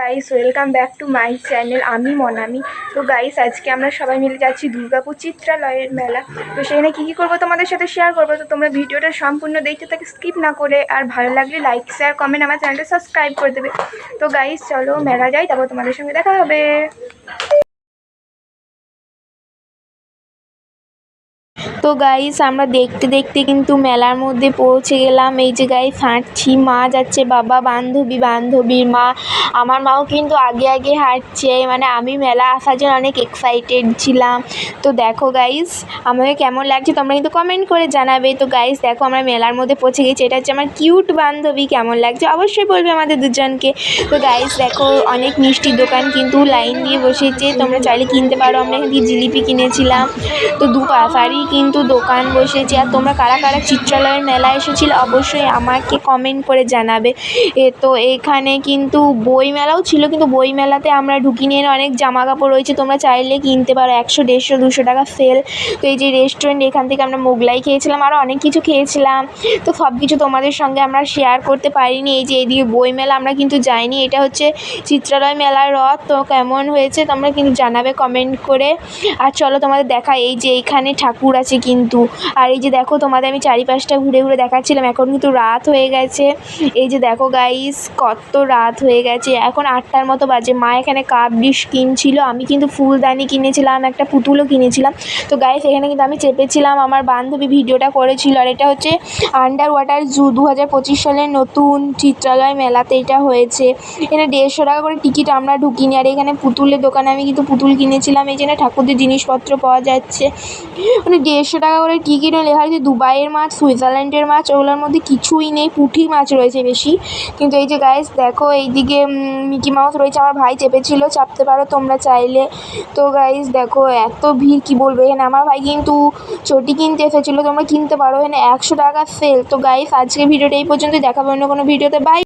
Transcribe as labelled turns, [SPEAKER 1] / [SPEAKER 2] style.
[SPEAKER 1] Guys welcome back to my channel আমি মনামি। তো guys আজকে আমরা সবাই মিলে যাচ্ছি দুর্গাপুর চিত্রালয়ের মেলা। তো সেখানে কী কী করব তোমাদের সাথে শেয়ার করব? তো তোমরা ভিডিওটা সম্পূর্ণ দেখতে থাকে স্কিপ না করে। আর ভালো লাগলে লাইক শেয়ার কমেন্ট আমার চ্যানেলটা সাবস্ক্রাইব করে দেবে। তো গাইস চলো মেলা যাই, তারপর তোমাদের সঙ্গে দেখা হবে। তো গাইস আমরা দেখতে দেখতে কিন্তু মেলার মধ্যে পৌঁছে গেলাম। এই যে গাইস হাঁটছি, মা যাচ্ছে, বাবা, বান্ধবী, বান্ধবীর মা। আমার মাও কিন্তু আগে আগে হাঁটছে মানে আমি মেলা আসার জন্য অনেক এক্সাইটেড ছিলাম। তো দেখো গাইস আমাকে কেমন লাগছে তোমরা কিন্তু কমেন্ট করে জানাবে। তো গাইস দেখো আমরা মেলার মধ্যে পৌঁছে গেছি। এটা হচ্ছে আমার কিউট বান্ধবী, কেমন লাগছে অবশ্যই বলবে আমাদের দুজনকে। তো গাইস দেখো অনেক মিষ্টির দোকান কিন্তু লাইন দিয়ে বসেছে। তোমরা চাইলে কিনতে পারো, আমরা এখান থেকে জিলিপি কিনেছিলাম। তো দু পাশারই কিন্তু দোকান বসেছে। আর তোমরা কারা কারা চিত্রালয়ের মেলায় এসেছিলে অবশ্যই আমাকে কমেন্ট করে জানাবে। এ তো এখানে কিন্তু বই মেলাও ছিল, কিন্তু বই মেলাতে আমরা ঢুকিনি। এর অনেক জামা কাপড় রয়েছে, তোমরা চাইলে কিনতে পারো। একশো, দেড়শো, দুশো টাকা সেল তো এই যে রেস্টুরেন্ট এখান থেকে আমরা মোগলাই খেয়েছিলাম আরও অনেক কিছু খেয়েছিলাম। তো সব কিছু তোমাদের সঙ্গে আমরা শেয়ার করতে পারিনি। এই যে এইদিকে বই মেলা আমরা কিন্তু যাইনি। এটা হচ্ছে চিত্রালয় মেলার রথ। তো কেমন হয়েছে তোমরা কিন্তু জানাবে কমেন্ট করে। আর চলো তোমাদের দেখা এই যে এইখানে ঠাকুর আছে কিন্তু। আর এই যে দেখো, তোমাদের আমি চারিপাশটা ঘুরে ঘুরে দেখাচ্ছিলাম। এখন কিন্তু রাত হয়ে গেছে। এই যে দেখো গাইস কত রাত হয়ে গেছে। এখন আটটার মতো বাজে। মা এখানে কাপ, ডিশ কিনছিল। আমি কিন্তু ফুলদানি কিনেছিলাম, একটা পুতুলও কিনেছিলাম। তো গাইস এখানে কিন্তু আমি চেপেছিলাম। আমার বান্ধবী ভিডিওটা করেছিল। আর এটা হচ্ছে আন্ডার ওয়াটার জু দু হাজার পঁচিশ সালের নতুন চিত্রালয় মেলাতে এটা হয়েছে। এখানে দেড়শো টাকা করে টিকিট আমরা ঢুকিনি। আর এখানে পুতুলের দোকানে আমি কিন্তু পুতুল কিনেছিলাম। এই জন্য ঠাকুরদের জিনিসপত্র পাওয়া যাচ্ছে। মানে টাকা করে টিকিটও লেখা আছে দুবাইয়ের মাছ, সুইজারল্যান্ডের মাছ, ওগুলোর মধ্যে কিছুই নেই পুঁটি মাছ রয়েছে বেশি। কিন্তু এই যে গাইস দেখো এইদিকে মিকি মাউস রয়েছে, আমার ভাই চেপেছিল, চাপতে পারো তোমরা চাইলে। তো গাইস দেখো এত ভিড়, কি বলব? এখানে আমার ভাই কিন্তু চটি কিনতে এসেছিল, তোমরা কিনতে পারো। এখানে একশো টাকা সেল তো গাইস আজকে ভিডিওটা এই পর্যন্ত দেখাবো অন্য কোনো ভিডিওতে বাই